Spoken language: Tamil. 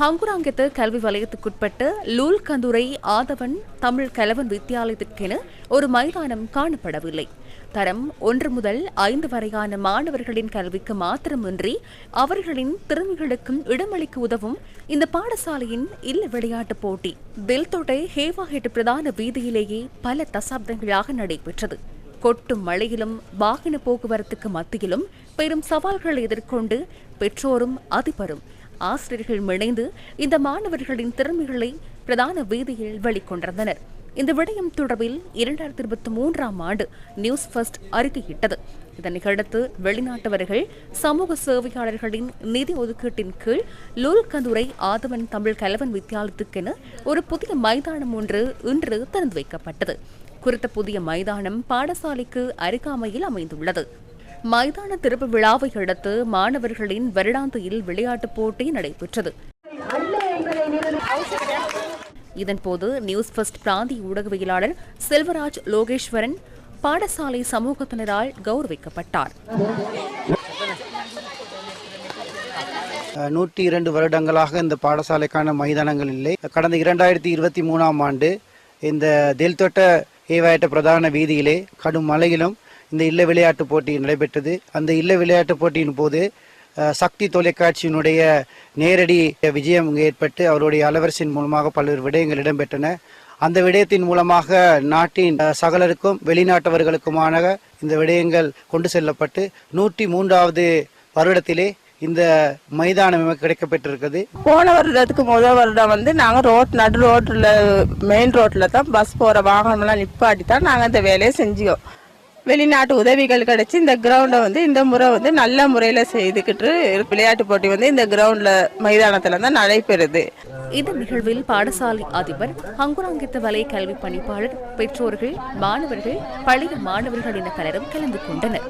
ஹங்குராங்கத்து கல்வி வலயத்துக்குட்பட்ட லூல் கந்துரை ஆதவன் தமிழ் கலவன் வித்தியாலயத்திற்கென ஒரு மைதானம் காணப்படவில்லை. தரம் ஒன்று முதல் ஐந்து வரையான மாணவர்களின் கல்விக்கு மாத்திரமின்றி அவர்களின் திறமைகளுக்கும் இடமளிக்க உதவும் இந்த பாடசாலையின் இல்ல விளையாட்டுப் போட்டி. தில்தொடை ஹேவாஹெட் பிரதான வீதியிலேயே பல தசாப்தங்களாக நடைபெற்றது. கொட்டும் மழையிலும் வாகன போக்குவரத்துக்கு மத்தியிலும் பெரும் சவால்களை எதிர்கொண்டு பெற்றோரும் அதிபரும் ஆசிரியர்கள் இணைந்து இந்த மாணவர்களின் திறமைகளை பிரதான வீதியில் வெளிக்கொண்டிருந்தனர். இந்த விடயம் தொடர்பில் இரண்டாயிரத்தி இருபத்தி மூன்றாம் ஆண்டு நியூஸ் ஃபர்ஸ்ட் அறிக்கையிட்டது. இதனையடுத்து வெளிநாட்டவர்கள் சமூக சேவையாளர்களின் நிதி ஒதுக்கீட்டின் கீழ் லூல் கந்துரை ஆதவன் தமிழ் கலவன் வித்தியாலயத்துக்கென ஒரு புதிய மைதானம் ஒன்று இன்று திறந்து வைக்கப்பட்டது. குறித்த புதிய மைதானம் பாடசாலைக்கு அருகாமையில் அமைந்துள்ளது. மைதான திறப்பு விழாவை அடுத்து மாணவர்களின் வருடாந்தியில் விளையாட்டுப் போட்டி நடைபெற்றது. இதன்போது நியூஸ் ஃபர்ஸ்ட் பிராந்திய ஊடகவியலாளர் செல்வராஜ் லோகேஸ்வரன் பாடசாலை சமூகத்தினரால் கௌரவிக்கப்பட்டார். நூற்றி இரண்டு வருடங்களாக இந்த பாடசாலைக்கான மைதானங்கள் இல்லை. கடந்த இரண்டாயிரத்தி இருபத்தி மூணாம் ஆண்டு இந்த தெல்தொட்ட ஏவாயட்ட பிரதான வீதியிலே கடும் மழையிலும் இந்த இல்ல விளையாட்டு போட்டி நடைபெற்றது. அந்த இல்ல விளையாட்டு போட்டியின் போது சக்தி தொலைக்காட்சியினுடைய நேரடி விஜயம் ஏற்பட்டு அவருடைய அலவரசின் மூலமாக பல்வேறு விடயங்கள் இடம்பெற்றன. அந்த விடயத்தின் மூலமாக நாட்டின் சகலருக்கும் வெளிநாட்டவர்களுக்குமான இந்த விடயங்கள் கொண்டு செல்லப்பட்டு நூற்றி மூன்றாவது வருடத்திலே இந்த மைதானம் கிடைக்கப்பட்டிருக்குது போன வருடத்துக்கு முதல் வருடம் வந்து நாங்கள் ரோட் நடு ரோட்டில் மெயின் ரோட்டில் தான் பஸ் போகிற வாகனம்லாம் நிப்பாட்டி தான் நாங்கள் இந்த வேலையை செஞ்சோம். வெளிநாட்டு உதவிகள் கிடைச்சி இந்த கிரவுண்டை வந்து இந்த முறை வந்து நல்ல முறையில் செய்துக்கிட்டு விளையாட்டு போட்டி வந்து இந்த கிரவுண்டில் மைதானத்தில் தான் நடைபெறுது. இந்த நிகழ்வில் பாடசாலை அதிபர் ஹங்குராங்கித்த வலை கல்வி பணிப்பாளர் பெற்றோர்கள் மாணவர்கள் பழைய மாணவர்கள் என பலரும் கலந்து கொண்டனர்.